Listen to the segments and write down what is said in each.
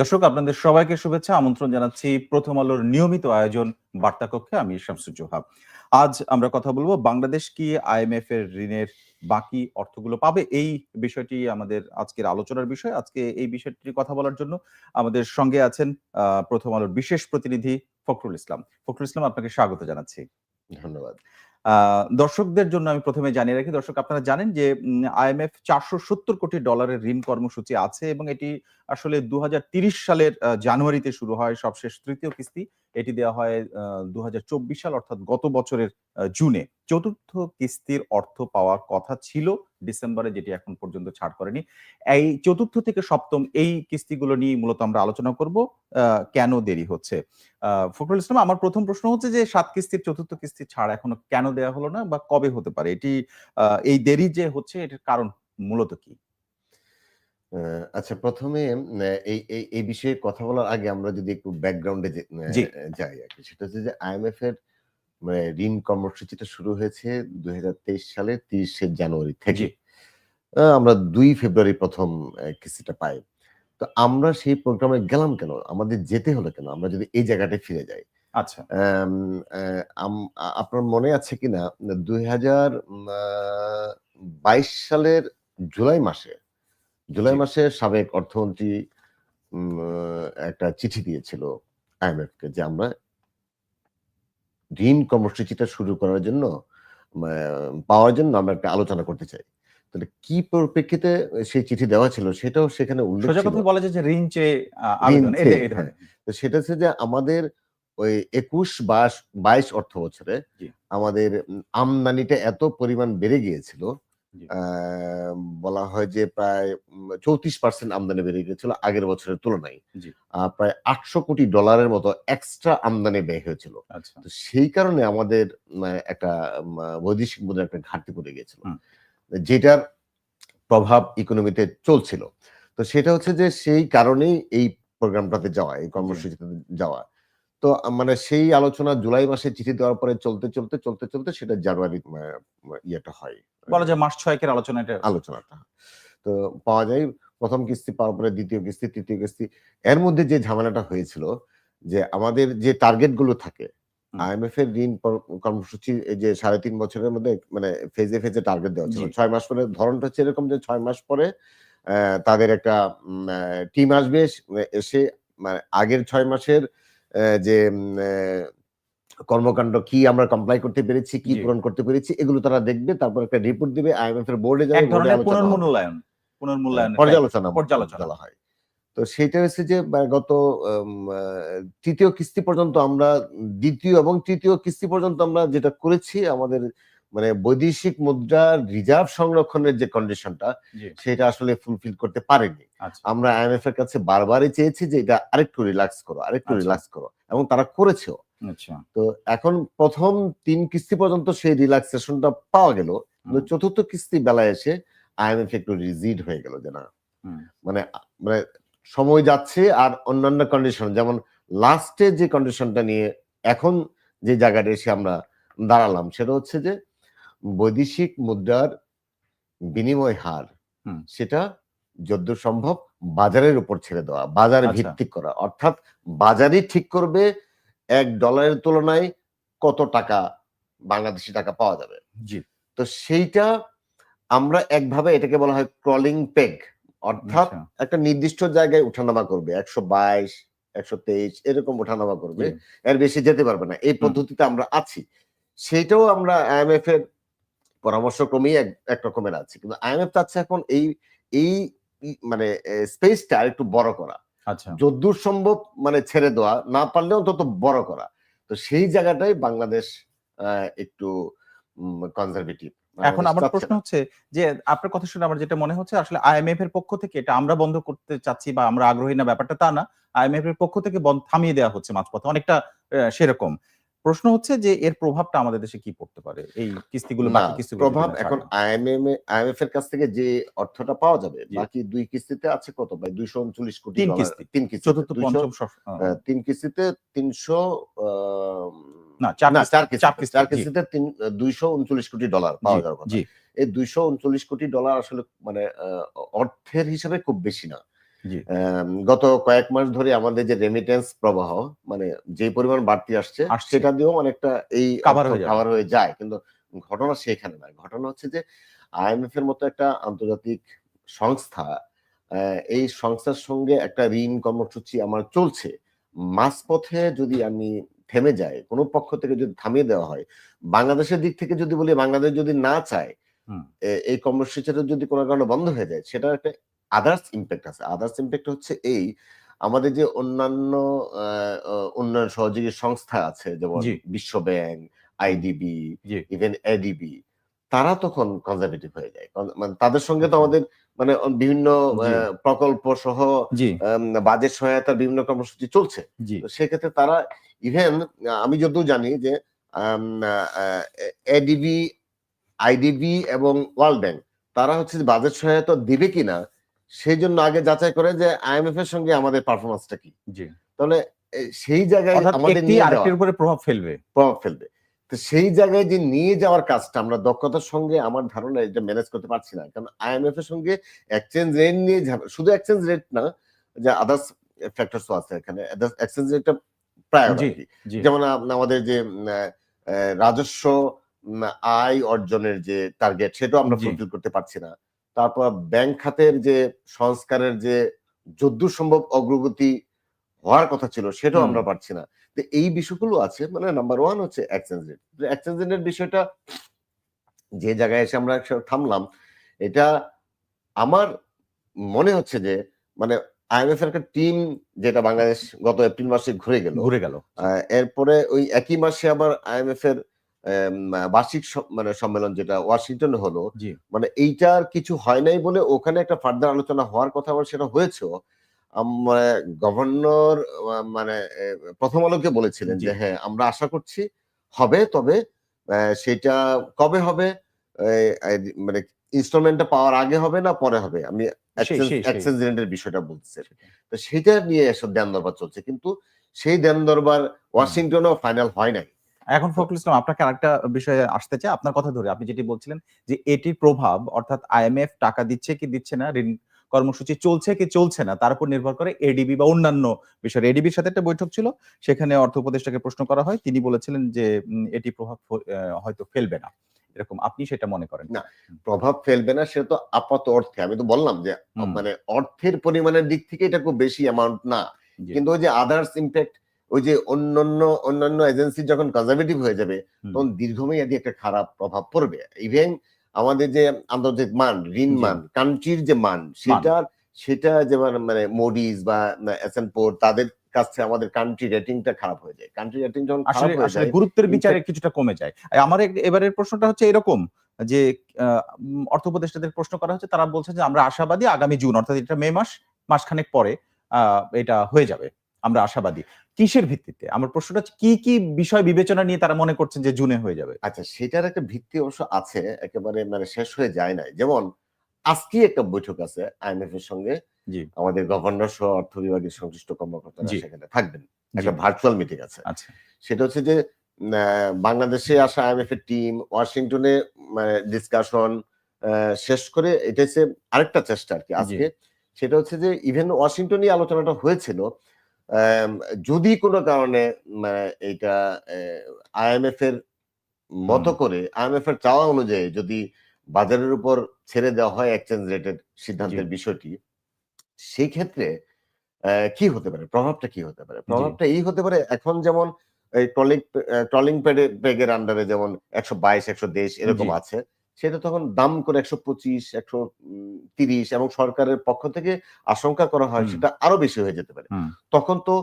দর্শক, আপনাদের সবাইকে শুভেচ্ছা। আমন্ত্রণ জানাচ্ছি প্রথম আলোর নিয়মিত আয়োজন বার্তা কক্ষে আমি শামসুজ্জোহা। আজ আমরা কথা বলব, বাংলাদেশ কি আইএমএফ এর ঋণের বাকি অর্থগুলো পাবে? এই বিষয়টি আমাদের আজকের আলোচনার বিষয়। আজকে এই বিষয়টি কথা বলার জন্য আমাদের সঙ্গে আছেন প্রথম আলোর বিশেষ প্রতিনিধি ফখরুল ইসলাম। ফখরুল ইসলাম, আপনাকে স্বাগত জানাচ্ছি। ধন্যবাদ। দর্শকদের জন্য আমি প্রথমে জানিয়ে রাখি, দর্শক আপনারা জানেন যে আইএমএফ চারশো সত্তর কোটি ডলারের ঋণ কর্মসূচি আছে এবং এটি আসলে দু সালের জানুয়ারিতে শুরু হয়, সবশেষ তৃতীয় কিস্তি। এটি দেওয়া হয় দু হাজার চব্বিশ সাল, অর্থাৎ গত বছরের জুনে। চতুর্থ কিস্তির অর্থ পাওয়ার কথা ছিল। ডিসেম্বরে যেটি এখন পর্যন্ত ছাড় করেনি। এই চতুর্থ থেকে সপ্তম এই কিস্তিগুলো নিয়ে মূলত আমরা আলোচনা করব কেন দেরি হচ্ছে। ফখরুল ইসলাম আমার প্রথম প্রশ্ন হচ্ছে যে সাত কিস্তির চতুর্থ কিস্তি ছাড় এখনও কেন দেওয়া হলো না বা কবে হতে পারে? এটি আহ, এই দেরি যে হচ্ছে এটার কারণ মূলত কি? আচ্ছা প্রথমে এই এই বিষয়ে কথা বলার আগে আমরা যদি একটু ব্যাকগ্রাউন্ডে যাই আর কি। সেটা হচ্ছে যে আইএমএফ এর মানে ঋণ কর্মসূচিটা শুরু হয়েছে দুই হাজার তেইশ সালের তিরিশে জানুয়ারি থেকে। আমরা দুই ফেব্রুয়ারি প্রথম কিস্তিটা পাই। তো আমরা সেই প্রোগ্রামে গেলাম কেন? আমাদের যেতে হলো কেন? আমরা যদি এই জায়গাটায় ফিরে যাই। আচ্ছা। আপনার মনে আছে কিনা? দুই হাজার বাইশ সালের জুলাই মাসে জুলাই মাসে সাবেক অর্থমন্ত্রী উম, একটা চিঠি দিয়েছিল আইএমএফ কে যে আমরা ঋণ কর্মসূচিটা শুরু করার জন্য পাওয়ার জন্য আমরা একটা আলোচনা করতে চাই। তাহলে কি পরিপ্রেক্ষিতে সেই চিঠি দেওয়া ছিল সেটাও সেখানে উল্লেখ বলা যায় যে ঋণ চেয়ে। তো সেটা হচ্ছে যে আমাদের ওই একুশ বাইশ বাইশ অর্থ বছরে আমাদের আমদানিটা এত পরিমাণ বেড়ে গিয়েছিল বলা হয় যে প্রায় চৌত্রিশ পার্সেন্ট আমদানি বেড়ে গিয়েছিল আগের বছরের তুলনায়। প্রায় আটশো কোটি ডলারের মতো এক্সট্রা আমদানি ব্যয় হয়েছিল। আচ্ছা। তো সেই কারণে আমাদের একটা বৈদেশিক মুদ্রার একটা ঘাটতি পড়ে গিয়েছিল। যেটার প্রভাব ইকোনমিতে চলছিল। তো সেটা হচ্ছে যে সেই কারণেই এই প্রোগ্রামটাতে যাওয়া এই কর্মসূচিতে যাওয়া। তো মানে সেই আলোচনা জুলাই মাসে চিঠি দেওয়ার পরে চলতে চলতে চলতে চলতে সেটা জানুয়ারি ইয়েটা হয়। বলা যায় মাস ছয়েকের আলোচনা এটা আলোচনাটা। তো পাওয়া যায় প্রথম কিস্তি পাওয়ার পরে দ্বিতীয় কিস্তি তৃতীয় কিস্তি। এর মধ্যে যে ঝামেলাটা হয়েছিল যে আমাদের যে টার্গেটগুলো থাকে। আইএমএফ এর ঋণ কর্মসূচি যে সাড়ে তিন বছরের মধ্যে মানে ফেজে ফেজে টার্গেট দেওয়া ছিল ছয় মাস পরে ধরনটা হচ্ছে এরকম যে ছয় মাস পরে আহ, তাদের একটা টিম আসবে এসে মানে আগের ছয় মাসের যে কর্মকাণ্ড কি আমরা কমপ্লাই করতে পেরেছি কি পূরণ করতে পেরেছি এগুলো তারা দেখবে তারপর একটা রিপোর্ট দিবে আইএমএফ এর বোর্ডে যাবে। পুনর্মূল্যায়ন পুনর্মূল্যায়ন পর্যালোচনা পর্যালোচনা। হয় তো সেটা হচ্ছে যে গত তৃতীয় কিস্তি পর্যন্ত আমরা দ্বিতীয় এবং তৃতীয় কিস্তি পর্যন্ত আমরা যেটা করেছি আমাদের মানে বৈদেশিক মুদ্রা রিজার্ভ সংরক্ষণের যে কন্ডিশনটা সেটা আসলে ফুলফিল করতে পারেনি আচ্ছা আমরা আইএমএফ এর কাছে বারবারই চেয়েছি যে এটা আরেকটু রিল্যাক্স করো আরেকটু আচ্ছা। রিল্যাক্স করো এবং তারা করেছেও। আচ্ছা। তো এখন প্রথম তিন কিস্তি পর্যন্ত সেই রিল্যাক্সেশনটা পাওয়া গেল কিন্তু চতুর্থ কিস্তি বেলায় এসে আইএমএফ একটু রিজিড হয়ে গেল যে না মানে মানে সময় যাচ্ছে আর অন্যান্য কন্ডিশন যেমন লাস্টে যে কন্ডিশনটা নিয়ে এখন যে জায়গাটা এসে আমরা দাঁড়ালাম সেটা হচ্ছে যে বৈদেশিক মুদ্রার বিনিময় হার। সেটা যদ্দূর সম্ভব বাজারের উপর ছেড়ে দেওয়া বাজার আচ্ছা। ভিত্তিক করা। অর্থাৎ বাজারই ঠিক করবে এক ডলারের তুলনায় কত টাকা বাংলাদেশি টাকা পাওয়া যাবে। জি। তো সেইটা আমরা একভাবে এটাকে বলা হয় ক্রলিং পেগ অর্থাৎ আচ্ছা, একটা নির্দিষ্ট জায়গায় উঠানামা করবে। একশো বাইশ একশো তেইশ এরকম ওঠানামা করবে। এর বেশি যেতে পারবে না। এই পদ্ধতিতে আমরা আছি। সেইটাও আমরা আইএমএফ এর পরামর্শ ক্রমেই এক রকমের আছে। কিন্তু আইএমএফ চাচ্ছে এখন এই এই মানে স্পেসটা একটু বড় করা। আচ্ছা। যদ্দূর সম্ভব মানে ছেড়ে দেওয়া না পারলে অন্তত বড় করা। তো সেই জায়গাটাই বাংলাদেশ একটু কনজারভেটিভ এখন আমার প্রশ্ন হচ্ছে যে আপনার কথা শুনে আমার যেটা মনে হচ্ছে আসলে আইএমএফ এর পক্ষ থেকে এটা আমরা বন্ধ করতে চাচ্ছি বা আমরা আগ্রহী না ব্যাপারটা তা না। আইএমএফ এর পক্ষ থেকে বন্ধ থামিয়ে দেওয়া হচ্ছে মাঝপথে। অনেকটা সেরকম। প্রশ্ন হচ্ছে যে এর প্রভাবটা আমাদের দেশে কি পড়তে পারে? এই কিস্তিগুলো বাকি কিস্তিগুলো প্রভাব এখন। আইএমএম আইএমএফ এর কাছ থেকে যে অর্থটা পাওয়া যাবে বাকি দুই কিস্তিতে আছে কত? ভাই দুইশো উনচল্লিশ কোটি তিন কিস্তি। তিন কিস্তি চতুর্থ পঞ্চম তিন কিস্তিতে তিনশো না চার কিস্তি, চার কিস্তি চার কিস্তি, কিস্তিতে তিন দুইশো উনচল্লিশ কোটি ডলার পাওয়া যাওয়ার কথা। এই দুইশো উনচল্লিশ কোটি ডলার আসলে মানে অর্থের হিসাবে খুব বেশি না। গত কয়েক মাস ধরে আমাদের যে রেমিটেন্স প্রবাহ মানে যে পরিমাণ বাড়তি আসছে। সেটা দিয়েও অনেকটা এই। কাভার হয়ে যায়। কিন্তু ঘটনা সেখানে নয়। ঘটনা হচ্ছে যে আইএমএফ এর মতো একটা আন্তর্জাতিক সংস্থা এই সংস্থার সঙ্গে একটা ঋণ কর্মসূচি আমার চলছে। মাঝপথে যদি আমি থেমে যাই কোনো পক্ষ থেকে যদি থামিয়ে দেওয়া হয় বাংলাদেশের দিক থেকে যদি বলি বাংলাদেশ যদি না চায় এই কর্মসূচিটা যদি কোনো কারণে বন্ধ হয়ে যায় সেটা একটা আদার্স ইম্প্যাক্ট আছে আদার্স ইম্প্যাক্ট হচ্ছে এই আমাদের যে অন্যান্য উন্নয়ন সহযোগী সংস্থা আছে যেমন বিশ্ব ব্যাংক আইডিবি ইভেন এডিবি তারা তখন কনজারভেটিভ হয়ে যায় মানে তাদের সঙ্গে তো আমাদের মানে বিভিন্ন প্রকল্প সহ বাজেট সহায়তার বিভিন্ন কর্মসূচি চলছে সেক্ষেত্রে তারা ইভেন আমি যদিও জানি যে এডিবি আইডিবি এবং ওয়ার্ল্ড ব্যাংক তারা হচ্ছে বাজেট সহায়তা দিবে কিনা সেই জন্য আগে যাচাই করে যে আইএমএফ এর সঙ্গে আমাদের পারফরমেন্সটা কি। জি। তাহলে সেই জায়গায় আমাদের নিয়ে আরেকটির উপরে প্রভাব ফেলবে। প্রভাব ফেলবে। তো সেই জায়গায় যে নিয়ে যাওয়ার কাজটা আমরা দক্ষতার সঙ্গে আমার ধারণা এটা ম্যানেজ করতে পারছি না। কারণ আইএমএফ এর সঙ্গে এক্সচেঞ্জ রেট নিয়ে শুধু এক্সচেঞ্জ রেট না যে আদার্স ফ্যাক্টরস আছে এখানে এক্সচেঞ্জ রেটটা প্রায় জি, জি। যেমন আমাদের যে রাজস্ব আয় অর্জনের যে টার্গেট সেটাও আমরা ফুলফিল করতে পারছি না। তারপর ব্যাংক খাতের যে সংস্কারের যে যদ্দূর সম্ভব অগ্রগতি হওয়ার কথা ছিল সেটাও আমরা পারছি না। তো এই বিষয়গুলো আছে মানে নাম্বার ওয়ান হচ্ছে এক্সচেঞ্জ রেট এক্সচেঞ্জ রেটের বিষয়টা যে জায়গায় এসে আমরা থামলাম এটা আমার মনে হচ্ছে যে মানে আইএমএফ এর একটা টিম যেটা বাংলাদেশ গত এপ্রিল মাসে ঘুরে গেল ঘুরে গেল। এরপরে ওই একই মাসে আবার আইএমএফ এর বার্ষিক মানে সম্মেলন যেটা ওয়াশিংটনে হলো মানে এইটার কিছু হয় নাই বলে ওখানে একটা ফার্দার আলোচনা হওয়ার কথা আবার সেটা হয়েছেও মানে গভর্নর মানে প্রথম আলোকে বলেছিলেন যে হ্যাঁ আমরা আশা করছি হবে তবে সেটা কবে হবে? মানে ইনস্টলমেন্টটা পাওয়ার আগে হবে না পরে হবে? আমি সেই- সেই। বিষয়টা বলছি তো সেটা নিয়ে এসব দেন দরবার চলছে। কিন্তু সেই দেন দরবার ওয়াশিংটনেও ফাইনাল হয় নাই। এখন ফখরুল ইসলাম আপনাকে আরেকটা বিষয়ে আসতে চাই আপনার কথা ধরে। আপনি যেটি বলছিলেন যে এটির প্রভাব অর্থাৎ আইএমএফ টাকা দিচ্ছে কি দিচ্ছে না ঋণ কর্মসূচি চলছে কি চলছে না তার উপর নির্ভর করে এডিবি বা অন্যান্য বিষয়। এডিবির সাথে একটা বৈঠক ছিল সেখানে অর্থ উপদেষ্টাকে প্রশ্ন করা হয়। তিনি বলেছিলেন যে এটি প্রভাব হয়তো ফেলবে না। এরকম আপনি সেটা মনে করেন? না। প্রভাব ফেলবে না সেটা তো আপাত অর্থে। আমি তো বললাম যে মানে অর্থের পরিমাণের দিক থেকে এটা খুব বেশি অ্যামাউন্ট না। কিন্তু ওই যে আদার্স ইম্প্যাক্ট ওই যে অন্যান্য অন্যান্য এজেন্সি যখন কনজারভেটিভ হয়ে যাবে তখন দীর্ঘমেয়াদী একটা খারাপ প্রভাব পড়বে। ইভেন আমাদের যে আন্তর্জাতিক মান ঋণ মান কান্ট্রির যে মান সেটা সেটা যেমন মানে মোডিজ বা এসএনপোর তাদের কাছ আমাদের কান্ট্রি রেটিংটা খারাপ হয়ে যায়। কান্ট্রি রেটিং যখন খারাপ আসলে হয়ে যায় গুরুত্বের বিচারে কিছুটা কমে যায়। আমার এবারের প্রশ্নটা হচ্ছে এরকম যে অর্থ উপদেষ্টাদের প্রশ্ন করা হচ্ছে তারা বলছে যে আমরা আশাবাদী আগামী জুন অর্থাৎ এটা মে মাস মাসখানেক পরে আহ, এটা হয়ে যাবে। আমরা আশাবাদী। কিসের ভিত্তিতে? আমার প্রশ্নটা কি কি বিষয় বিবেচনা নিয়ে তারা মনে করছেন যে জুনে হয়ে যাবে? আচ্ছা সেটার একটা ভিত্তি অবশ্য আছে একেবারে মানে শেষ হয়ে যায় নাই। যেমন আজকে একটা বৈঠক আছে আইএমএফ এর সঙ্গে। আমাদের গভর্নর সহ অর্থ বিভাগের সংশ্লিষ্ট কর্মকর্তারা সেখানে থাকবেন। একটা ভার্চুয়াল মিটিং আছে। আচ্ছা। সেটা হচ্ছে যে বাংলাদেশে আসা আইএমএফ এর টিম ওয়াশিংটনে মানে ডিসকাশন শেষ করে এটা হচ্ছে আরেকটা চেষ্টা আর কি আজকে। সেটা হচ্ছে যে ইভেন ওয়াশিংটনে আলোচনাটা হয়েছিল যদি কোনো কারণে মানে এটা আইএমএফ এর মতো করে আইএমএফ এর চাওয়া অনুযায়ী যদি বাজারের উপর ছেড়ে দেওয়া হয় এক্সচেঞ্জ রেটের সিদ্ধান্তের বিষয়টি সেই ক্ষেত্রে আহ, কি হতে পারে? প্রভাবটা কি হতে পারে? প্রভাবটা এই হতে পারে এখন যেমন এই ট্রলিং ট্রলিং পেগের আন্ডারে যেমন একশো বাইশ একশো দেশ এরকম আছে সেটা তখন দাম করে একশো পঁচিশ একশো তিরিশ এবং সরকারের পক্ষ থেকে আশঙ্কা করা হয় সেটা আরও বেশি হয়ে যেতে পারে। তখন তো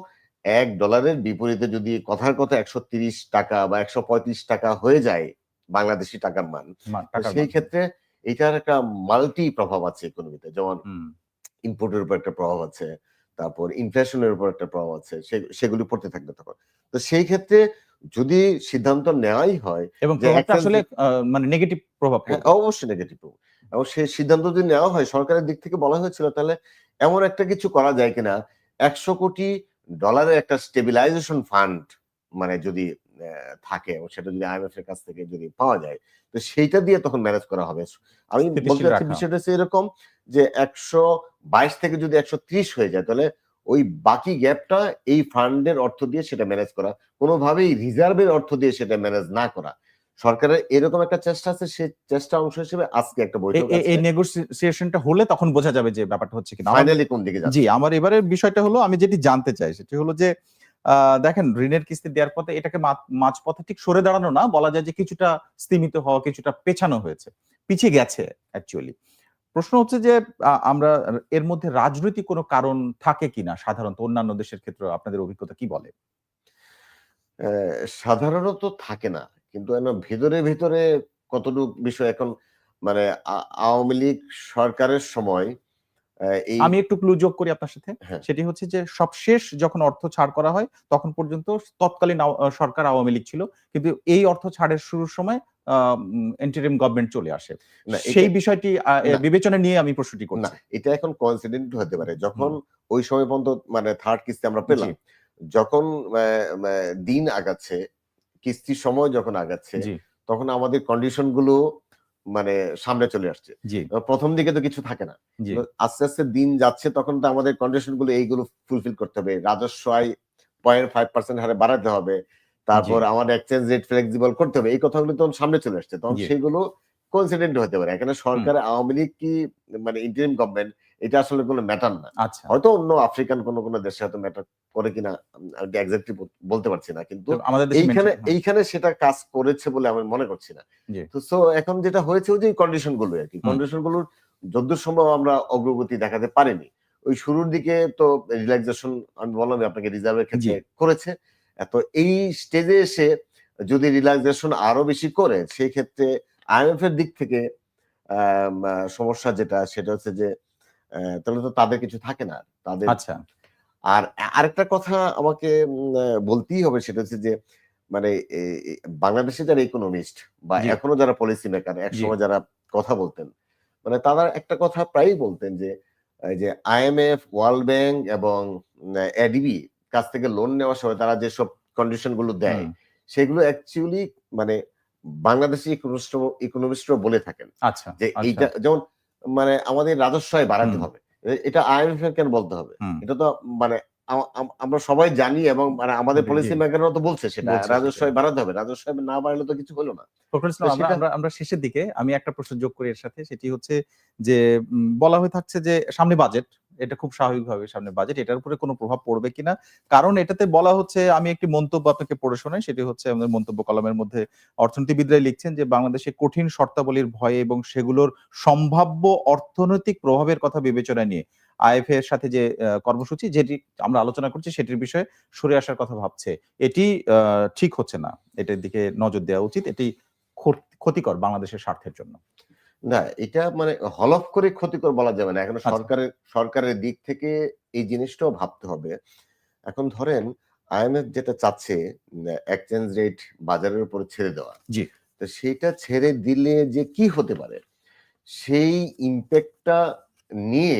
এক ডলারের বিপরীতে যদি কথার কথা একশো তিরিশ টাকা বা একশো পঁয়ত্রিশ টাকা হয়ে যায় বাংলাদেশি টাকার মান সেই ক্ষেত্রে এটার একটা মাল্টি প্রভাব আছে ইকোনমিতে যেমন ইম্পোর্টের উপর একটা প্রভাব আছে তারপর ইনফ্লেশনের উপর একটা প্রভাব আছে সেগুলি পড়তে থাকবে তখন। তো সেই ক্ষেত্রে যদি সিদ্ধান্ত নেওয়াই হয় এবং আসলে মানে নেগেটিভ প্রভাব হ্যাঁ, অবশ্যই নেগেটিভ প্রভাব। এবং সেই সিদ্ধান্ত যদি নেওয়া হয় সরকারের দিক থেকে বলা হয়েছিল তাহলে এমন একটা কিছু করা যায় কিনা? একশো কোটি ডলারের একটা স্টেবিলাইজেশন ফান্ড মানে যদি থাকে এবং সেটা যদি আইএমএফ এর কাছ থেকে যদি পাওয়া যায় তো সেইটা দিয়ে তখন ম্যানেজ করা হবে। আমি বলতে চাচ্ছি বিষয়টা হচ্ছে এরকম যে একশো বাইশ থেকে যদি একশো ত্রিশ হয়ে যায় তাহলে ওই বাকি গ্যাপটা এই ফান্ডের অর্থ দিয়ে সেটা ম্যানেজ করা কোনোভাবেই রিজার্ভের অর্থ দিয়ে সেটা ম্যানেজ না করা। সরকারের এরকম একটা চেষ্টা আছে সেই চেষ্টা অংশ হিসেবে আজকে একটা বৈঠক এই নেগোসিয়েশনটা হলে তখন বোঝা যাবে যে ব্যাপারটা হচ্ছে কিনা। ফাইনালি কোন দিকে যাচ্ছে। জি আমার এবারের বিষয়টা হলো আমি যেটি জানতে চাই সেটি হলো যে আহ, দেখেন ঋণের কিস্তি দেওয়ার পথে এটাকে মাঝপথে ঠিক সরে দাঁড়ানো না বলা যায় যে কিছুটা স্তীমিত হওয়া কিছুটা পেছানো হয়েছে। পিছিয়ে গেছে অ্যাকচুয়ালি প্রশ্ন হচ্ছে যে আমরা এর মধ্যে রাজনৈতিক কোনো কারণ থাকে কিনা? সাধারণত অন্যান্য দেশের ক্ষেত্রে আপনাদের অভিজ্ঞতা কি বলে? সাধারণত থাকে না। কিন্তু ভেতরে ভেতরে কতটুকু বিষয় এখন মানে আওয়ামী লীগ সরকারের সময় আমি একটু ক্লু যোগ করি আপনার সাথে। হ্যাঁ। সেটি হচ্ছে যে সবশেষ যখন অর্থ ছাড় করা হয় তখন পর্যন্ত তৎকালীন সরকার আওয়ামী লীগ ছিল। কিন্তু এই অর্থ ছাড়ের শুরুর সময় এন্টারিম গভর্নমেন্ট চলে আসে। সেই বিষয়টি। বিবেচনা নিয়ে আমি প্রশ্নটি না করছি। এটা এখন কনসিডেন্ট হতে পারে। যখন ওই সময় পর্যন্ত মানে থার্ড কিস্তি আমরা পেলাম যখন দিন আগাচ্ছে কিস্তির সময় যখন আগাচ্ছে তখন আমাদের কন্ডিশনগুলো মানে সামনে চলে আসছে। প্রথম দিকে তো কিছু থাকে না। আস্তে আস্তে দিন যাচ্ছে তখন তো আমাদের কন্ডিশনগুলো এইগুলো ফুলফিল করতে হবে। রাজস্ব আয় পয়েন্ট ফাইভ পার্সেন্ট হারে বাড়াতে হবে। তারপর আমাদের এক্সচেঞ্জ রেট ফ্লেক্সিবল করতে হবে। এই কথাগুলো তখন সামনে চলে আসছে। তখন সেগুলো কোইন্সিডেন্ট হতে পারে। এখানে সরকার আওয়ামী লীগ কি মানে ইন্টারিম গভর্নমেন্ট এটা আসলে কোনো ম্যাটার না। আচ্ছা। হয়তো অন্য আফ্রিকান কোনো কোনো দেশে হয়তো ম্যাটার করে কিনা এক্স্যাক্টলি বলতে পারছি না। কিন্তু এইখানে হ্যাঁ, এইখানে সেটা কাজ করেছে বলে আমি মনে করছি না। তো সো এখন যেটা হয়েছে ওই যে কন্ডিশনগুলো আর কি। কন্ডিশনগুলোর যদ্দূর সম্ভব আমরা অগ্রগতি দেখাতে পারিনি। ওই শুরুর দিকে তো রিল্যাক্সেশন আমি বললাম আপনাকে রিজার্ভের ক্ষেত্রে করেছে। এত এই স্টেজে এসে যদি রিল্যাক্সেশন আরও বেশি করে সেই ক্ষেত্রে আইএমএফ এর দিক থেকে সমস্যা যেটা সেটা হচ্ছে যে তাহলে তো তাদের কিছু থাকে না। তাদের আচ্ছা। আর আরেকটা কথা আমাকে বলতেই হবে সেটা হচ্ছে যে মানে বাংলাদেশে যারা ইকোনমিস্ট বা এখনও যারা পলিসি মেকার একসময় যারা কথা বলতেন মানে তারা একটা কথা প্রায়ই বলতেন যে যে আইএমএফ ওয়ার্ল্ড ব্যাংক এবং এডিবি কাছ থেকে লোন নেওয়ার সময় তারা যেসব কন্ডিশনগুলো দেয় সেগুলো অ্যাকচুয়ালি মানে বাংলাদেশি ইকোনমিস্ট ইকোনমিস্টরা বলে থাকেন। আচ্ছা যে আচ্ছা, এইটা যেমন মানে আমাদের রাজস্ব বাড়াতে হবে। এটা আইএমএফ এর কেন বলতে হবে। এটা তো মানে আম- আম- আমরা সবাই জানি এবং মানে আমাদের পলিসি। মেকাররা তো বলছে সেটা রাজস্ব বাড়াতে হবে। রাজস্ব না বাড়লে তো কিছু হলো না। আমরা আমরা শেষের দিকে আমি একটা প্রশ্ন যোগ করি এর সাথে সেটি হচ্ছে যে বলা হয়ে থাকছে যে সামনে বাজেট এটা খুব স্বাভাবিকভাবে সামনে বাজেট এটার উপরে কোনো প্রভাব পড়বে কিনা? কারণ এটাতে বলা হচ্ছে, আমি একটি মন্তব্য আপনাকে পড়ে শোনাই, সেটি হচ্ছে আমাদের মন্তব্য কলমের মধ্যে অর্থনীতিবিদরাই লিখছেন যে, বাংলাদেশে কঠিন শর্তাবলীর ভয়ে এবং সেগুলোর সম্ভাব্য অর্থনৈতিক প্রভাবের কথা বিবেচনা নিয়ে আইএফ এর সাথে যে কর্মসূচি, যেটি আমরা আলোচনা করছি, সেটির বিষয়ে সরে আসার কথা ভাবছে। এটি ঠিক হচ্ছে না। এটার দিকে নজর দেওয়া উচিত। এটি ক্ষতিকর বাংলাদেশের স্বার্থের জন্য। না এটা মানে হলফ করে ক্ষতিকর বলা যাবে না। এখন আচ্ছা। সরকারের সরকারের দিক থেকে এই জিনিসটাও ভাবতে হবে। এখন ধরেন আইএমএফ যেটা চাচ্ছে এক্সচেঞ্জ রেট বাজারের উপর ছেড়ে দেওয়া। জি। তো সেটা ছেড়ে দিলে যে কি হতে পারে? সেই ইম্প্যাক্টটা নিয়ে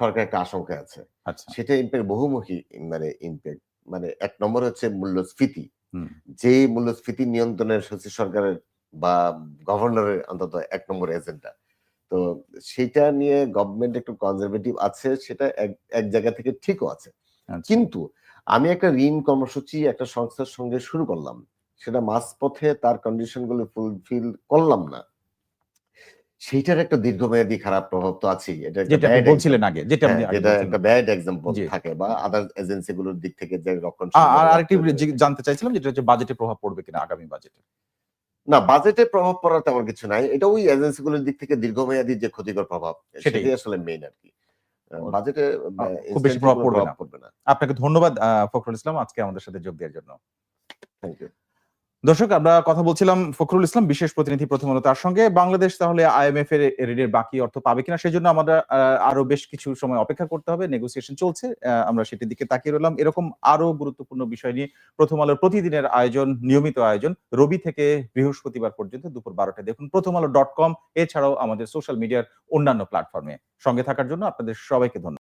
সরকার একটা আশঙ্কা আছে। আচ্ছা। সেটা ইম্প্যাক্ট বহুমুখী মানে ইম্প্যাক্ট মানে এক নম্বর হচ্ছে মূল্যস্ফীতি। যে মূল্যস্ফীতি নিয়ন্ত্রণের সরকারের বা গভর্নরের অন্তত এক নম্বর এজেন্ডা। তো সেটা নিয়ে গভর্নমেন্ট একটু কনজারভেটিভ আছে সেটা এক জায়গা থেকে ঠিকও আছে। আচ্ছা। কিন্তু আমি একটা ঋণ কর্মসূচি একটা সংস্থার সঙ্গে শুরু করলাম। সেটা মাঝপথে তার কন্ডিশনগুলো ফুলফিল করলাম না। সেইটার একটা দীর্ঘমেয়াদী খারাপ প্রভাব তো আছেই। এটা যেটা বলছিলেন আগে যেটা আপনি হ্যাঁ, একটা ব্যাড এক্সাম্পল থাকে বা আদার এজেন্সি গুলোর দিক থেকে যে রক্ষণ আর আরেকটি জানতে চাইছিলাম যেটা হচ্ছে বাজেটে প্রভাব পড়বে কিনা আগামী বাজেটে না বাজেটে প্রভাব পড়ার তেমন কিছু নাই। এটা ওই এজেন্সিগুলোর দিক থেকে দীর্ঘমেয়াদী যে ক্ষতিকর প্রভাব সেটাই। আসলে মেইন আর কি। বাজেটে খুব বেশি প্রভাব পড়বে না। পড়বে না। আপনাকে ধন্যবাদ ফখরুল ইসলাম। আজকে আমাদের সাথে যোগ দেওয়ার জন্য। থ্যাংক ইউ দর্শক, আমরা কথা বলছিলাম ফখরুল ইসলাম, বিশেষ প্রতিনিধি প্রথমত তার সঙ্গে। বাংলাদেশ তাহলে আইএমএফ এর ঋণের বাকি অর্থ পাবে কিনা সেই জন্য আমাদের আরও বেশ কিছু সময় অপেক্ষা করতে হবে। নেগোসিয়েশন চলছে আমরা সেটির দিকে তাকিয়ে রইলাম। এরকম আরও গুরুত্বপূর্ণ বিষয় নিয়ে প্রথম আলোর প্রতিদিনের আয়োজন, নিয়মিত আয়োজন, রবি থেকে বৃহস্পতিবার পর্যন্ত দুপুর বারোটায়। দেখুন প্রথম আলো ডট কম, এছাড়াও আমাদের সোশ্যাল মিডিয়ার অন্যান্য প্ল্যাটফর্মে। সঙ্গে থাকার জন্য আপনাদের সবাইকে ধন্যবাদ।